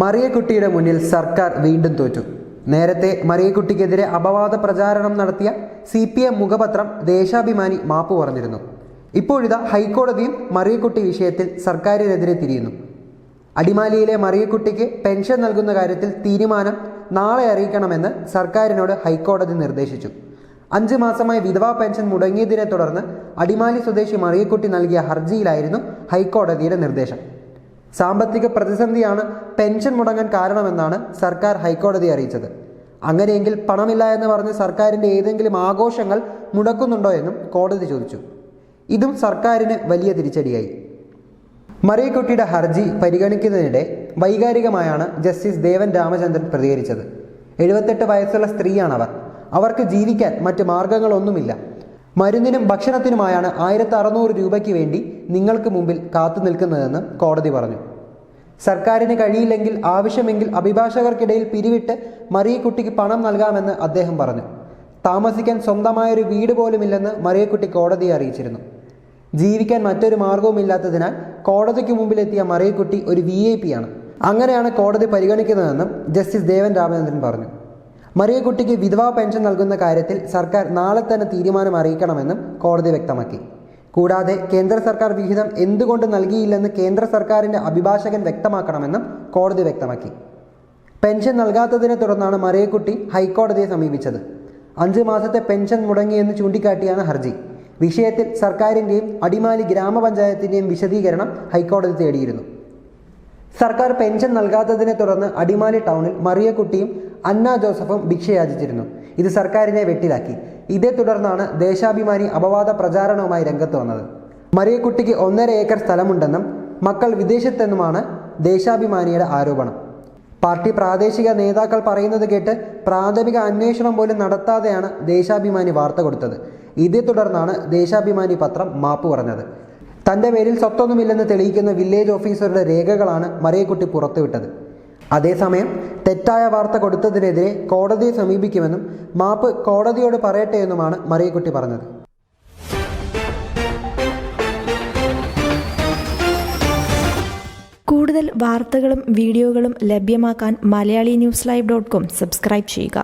മറിയക്കുട്ടിയുടെ മുന്നിൽ സർക്കാർ വീണ്ടും തോറ്റു. നേരത്തെ മറിയക്കുട്ടിക്കെതിരെ അപവാദ പ്രചാരണം നടത്തിയ സി പി എം മുഖപത്രം ദേശാഭിമാനി മാപ്പ് പറഞ്ഞിരുന്നു. ഇപ്പോഴിതാ ഹൈക്കോടതിയും മറിയക്കുട്ടി വിഷയത്തിൽ സർക്കാരിനെതിരെ തിരിയുന്നു. അടിമാലിയിലെ മറിയക്കുട്ടിക്ക് പെൻഷൻ നൽകുന്ന കാര്യത്തിൽ തീരുമാനം നാളെ അറിയിക്കണമെന്ന് സർക്കാരിനോട് ഹൈക്കോടതി നിർദ്ദേശിച്ചു. അഞ്ച് മാസമായി വിധവാ പെൻഷൻ മുടങ്ങിയതിനെ തുടർന്ന് അടിമാലി സ്വദേശി മറിയക്കുട്ടി നൽകിയ ഹർജിയിലായിരുന്നു ഹൈക്കോടതിയുടെ നിർദ്ദേശം. സാമ്പത്തിക പ്രതിസന്ധിയാണ് പെൻഷൻ മുടങ്ങാൻ കാരണമെന്നാണ് സർക്കാർ ഹൈക്കോടതി അറിയിച്ചത്. അങ്ങനെയെങ്കിൽ പണമില്ല എന്ന് പറഞ്ഞ് സർക്കാരിന്റെ ഏതെങ്കിലും ആഘോഷങ്ങൾ മുടക്കുന്നുണ്ടോ എന്നും കോടതി ചോദിച്ചു. ഇതും സർക്കാരിന് വലിയ തിരിച്ചടിയായി. മറിയക്കുട്ടിയുടെ ഹർജി പരിഗണിക്കുന്നതിനിടെ വൈകാരികമായാണ് ജസ്റ്റിസ് ദേവൻ രാമചന്ദ്രൻ പ്രതികരിച്ചത്. എഴുപത്തെട്ട് വയസ്സുള്ള സ്ത്രീയാണവർ. അവർക്ക് ജീവിക്കാൻ മറ്റ് മാർഗങ്ങളൊന്നുമില്ല. മരുന്നിനും ഭക്ഷണത്തിനുമായാണ് ആയിരത്തി അറുന്നൂറ് രൂപയ്ക്ക് വേണ്ടി നിങ്ങൾക്ക് മുമ്പിൽ കാത്തു നിൽക്കുന്നതെന്ന് കോടതി പറഞ്ഞു. സർക്കാരിന് കഴിയില്ലെങ്കിൽ ആവശ്യമെങ്കിൽ അഭിഭാഷകർക്കിടയിൽ പിരിവിട്ട് മറിയക്കുട്ടിക്ക് പണം നൽകാമെന്ന് അദ്ദേഹം പറഞ്ഞു. താമസിക്കാൻ സ്വന്തമായൊരു വീട് പോലുമില്ലെന്ന് മറിയക്കുട്ടി കോടതിയെ അറിയിച്ചിരുന്നു. ജീവിക്കാൻ മറ്റൊരു മാർഗവുമില്ലാത്തതിനാൽ കോടതിക്ക് മുമ്പിലെത്തിയ മറിയക്കുട്ടി ഒരു വി ഐ പി ആണ്. അങ്ങനെയാണ് കോടതി പരിഗണിക്കുന്നതെന്നും ജസ്റ്റിസ് ദേവൻ രാമചന്ദ്രൻ പറഞ്ഞു. മറിയക്കുട്ടിക്ക് വിധവാ പെൻഷൻ നൽകുന്ന കാര്യത്തിൽ സർക്കാർ നാളെ തന്നെ തീരുമാനം അറിയിക്കണമെന്നും കോടതി വ്യക്തമാക്കി. കൂടാതെ കേന്ദ്ര സർക്കാർ വിഹിതം എന്തുകൊണ്ട് നൽകിയില്ലെന്ന് കേന്ദ്ര സർക്കാരിന്റെ അഭിഭാഷകൻ വ്യക്തമാക്കണമെന്നും കോടതി വ്യക്തമാക്കി. പെൻഷൻ നൽകാത്തതിനെ തുടർന്നാണ് മറിയക്കുട്ടി ഹൈക്കോടതിയെ സമീപിച്ചത്. അഞ്ച് മാസത്തെ പെൻഷൻ മുടങ്ങിയെന്ന് ചൂണ്ടിക്കാട്ടിയാണ് ഹർജി. വിഷയത്തിൽ സർക്കാരിന്റെയും അടിമാലി ഗ്രാമപഞ്ചായത്തിന്റെയും വിശദീകരണം ഹൈക്കോടതി തേടിയിരുന്നു. സർക്കാർ പെൻഷൻ നൽകാത്തതിനെ തുടർന്ന് അടിമാലി ടൗണിൽ മറിയക്കുട്ടിയും അന്ന ജോസഫും ഭിക്ഷയാചിച്ചിരുന്നു. ഇത് സർക്കാരിനെ വെട്ടിലാക്കി. ഇതേ തുടർന്നാണ് ദേശാഭിമാനി അപവാദ പ്രചാരണവുമായി രംഗത്ത് വന്നത്. മറിയക്കുട്ടിക്ക് ഒന്നര ഏക്കർ സ്ഥലമുണ്ടെന്നും മക്കൾ വിദേശത്തെന്നുമാണ് ദേശാഭിമാനിയുടെ ആരോപണം. പാർട്ടി പ്രാദേശിക നേതാക്കൾ പറയുന്നത് കേട്ട് പ്രാഥമിക അന്വേഷണം പോലും നടത്താതെയാണ് ദേശാഭിമാനി വാർത്ത കൊടുത്തത്. ഇതേ തുടർന്നാണ് ദേശാഭിമാനി പത്രം മാപ്പ് പറഞ്ഞത്. തന്റെ പേരിൽ സ്വത്തൊന്നുമില്ലെന്ന് തെളിയിക്കുന്ന വില്ലേജ് ഓഫീസറുടെ രേഖകളാണ് മറിയക്കുട്ടി പുറത്തുവിട്ടത്. അതേസമയം തെറ്റായ വാർത്ത കൊടുത്തതിനെതിരെ കോടതിയെ സമീപിക്കുമെന്നും മാപ്പ് കോടതിയോട് പറയട്ടെ എന്നുമാണ് മറിയക്കുട്ടി പറഞ്ഞത്. കൂടുതൽ വാർത്തകളും വീഡിയോകളും ലഭ്യമാക്കാൻ Malayali news live dot com subscribe ചെയ്യുക.